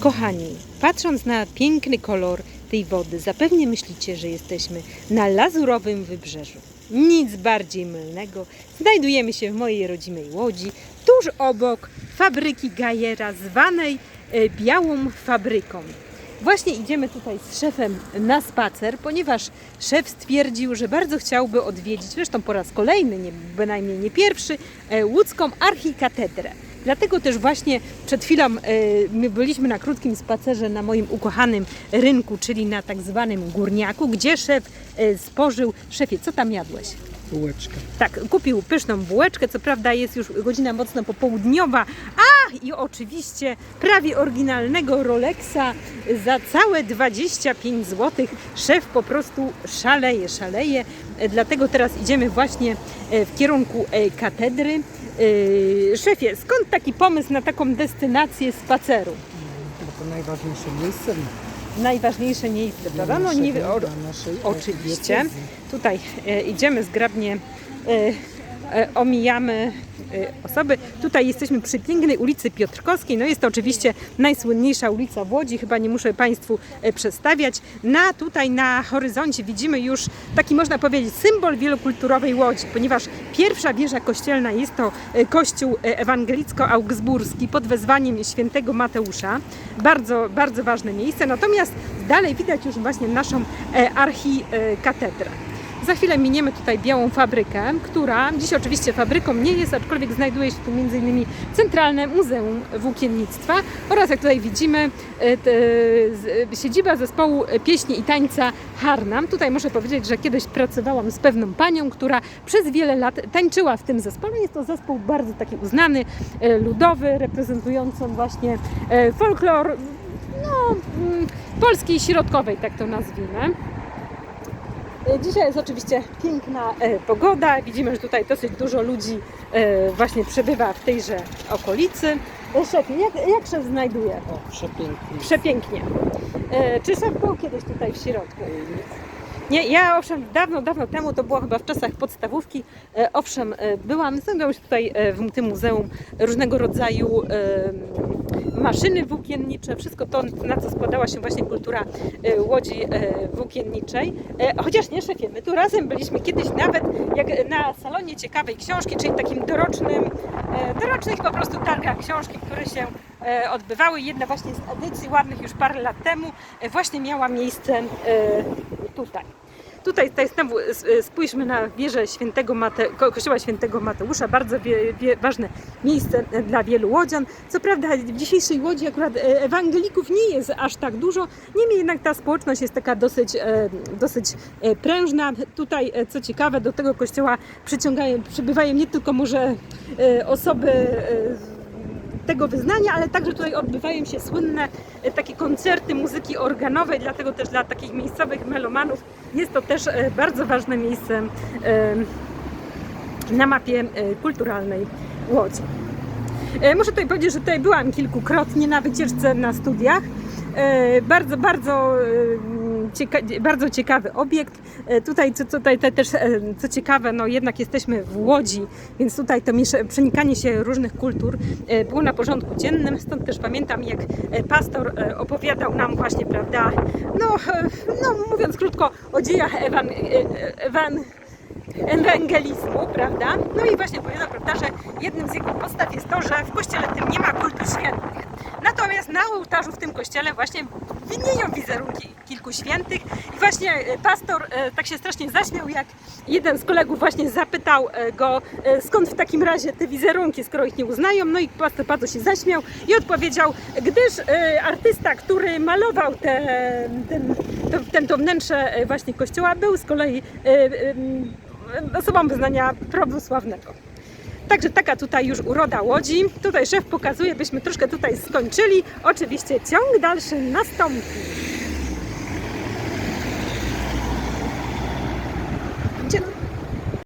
Kochani, patrząc na piękny kolor tej wody, zapewne myślicie, że jesteśmy na lazurowym wybrzeżu. Nic bardziej mylnego. Znajdujemy się w mojej rodzimej Łodzi, tuż obok fabryki Gajera, zwanej e, Białą Fabryką. Właśnie idziemy tutaj z szefem na spacer, ponieważ szef stwierdził, że bardzo chciałby odwiedzić, zresztą po raz kolejny, nie, bynajmniej nie pierwszy, e, łódzką archikatedrę. Dlatego też właśnie przed chwilą e, my byliśmy na krótkim spacerze na moim ukochanym rynku, czyli na tak zwanym górniaku, gdzie szef e, spożył. Szefie, co tam jadłeś? Bułeczka. Tak, kupił pyszną bułeczkę, co prawda jest już godzina mocno popołudniowa, a i oczywiście prawie oryginalnego Rolexa za całe 25 zł. Szef po prostu szaleje, szaleje, dlatego teraz idziemy właśnie e, w kierunku e, katedry. E, Szefie, skąd taki pomysł na taką destynację spaceru? Bo to najważniejsze miejsce Najważniejsze miejsce, prawda? No, nie, o, Oczywiście. Tutaj e, idziemy zgrabnie, e, omijamy e, osoby. Tutaj jesteśmy przy pięknej ulicy Piotrkowskiej. No jest to oczywiście najsłynniejsza ulica w Łodzi, chyba nie muszę Państwu e, przedstawiać. Na tutaj na horyzoncie widzimy już taki można powiedzieć symbol wielokulturowej Łodzi, ponieważ pierwsza wieża kościelna jest to e, kościół e, ewangelicko-augsburski pod wezwaniem świętego Mateusza. Bardzo, bardzo ważne miejsce. Natomiast dalej widać już właśnie naszą e, archikatedrę. Za chwilę miniemy tutaj białą fabrykę, która dziś oczywiście fabryką nie jest, aczkolwiek znajduje się tu m.in. Centralne Muzeum Włókiennictwa oraz jak tutaj widzimy e, te, z- siedziba zespołu pieśni i tańca Harnam. Tutaj muszę powiedzieć, że kiedyś pracowałam z pewną panią, która przez wiele lat tańczyła w tym zespole. Jest to zespół bardzo taki uznany, e, ludowy, reprezentujący właśnie e, folklor no, mm, Polski Środkowej, tak to nazwijmy. Dzisiaj jest oczywiście piękna e, pogoda. Widzimy, że tutaj dosyć dużo ludzi e, właśnie przebywa w tejże okolicy. E, szefie, jak, jak szef znajduje? O, przepięknie. Przepięknie. Czy szef był kiedyś tutaj w środku? Nie, ja owszem, dawno, dawno temu, to było chyba w czasach podstawówki, e, owszem, e, byłam, znajdowały się tutaj e, w tym muzeum różnego rodzaju maszyny włókiennicze, wszystko to, na co składała się właśnie kultura Łodzi włókienniczej. Chociaż nie, szefie, my tu razem byliśmy kiedyś nawet jak na salonie ciekawej książki, czyli takim dorocznym, dorocznych po prostu targach książki, które się odbywały. Jedna właśnie z edycji ładnych już parę lat temu właśnie miała miejsce tutaj. Tutaj, tutaj znowu s- e, spójrzmy na wieżę świętego Mate, ko- kościoła świętego Mateusza, bardzo wie, wie, ważne miejsce e, dla wielu łodzian. Co prawda w dzisiejszej Łodzi akurat e, ewangelików nie jest aż tak dużo, niemniej jednak ta społeczność jest taka dosyć, e, dosyć e, prężna. Tutaj, e, co ciekawe, do tego kościoła przyciągają, przybywają nie tylko może e, osoby e, tego wyznania, ale także tutaj odbywają się słynne e, takie koncerty muzyki organowej, dlatego też dla takich miejscowych melomanów jest to też e, bardzo ważne miejsce e, na mapie kulturalnej Łodzi. Muszę tutaj powiedzieć, że tutaj byłam kilkukrotnie na wycieczce na studiach. Bardzo, bardzo, cieka- bardzo ciekawy obiekt. E, Tutaj, co, tutaj te, też, e, co ciekawe, no jednak jesteśmy w Łodzi, więc tutaj to przenikanie się różnych kultur e, było na porządku dziennym. Stąd też pamiętam, jak pastor opowiadał nam właśnie, prawda, no, no mówiąc krótko, o dziejach ewan, ewan, ewangelizmu, prawda? No i właśnie powiedział, prawda, że jednym z jego podstaw jest to, że w kościele tym nie ma kultu świętych. Natomiast na ołtarzu w tym kościele właśnie widnieją wizerunki świętych i właśnie e, pastor e, tak się strasznie zaśmiał, jak jeden z kolegów właśnie zapytał e, go, skąd w takim razie te wizerunki, skoro ich nie uznają, no i pastor bardzo się zaśmiał i odpowiedział, gdyż artysta, który malował te, ten, to, ten, to wnętrze właśnie kościoła był z kolei osobą wyznania prawosławnego. Także taka tutaj już uroda Łodzi. Tutaj szef pokazuje, byśmy troszkę tutaj skończyli. Oczywiście ciąg dalszy nastąpi.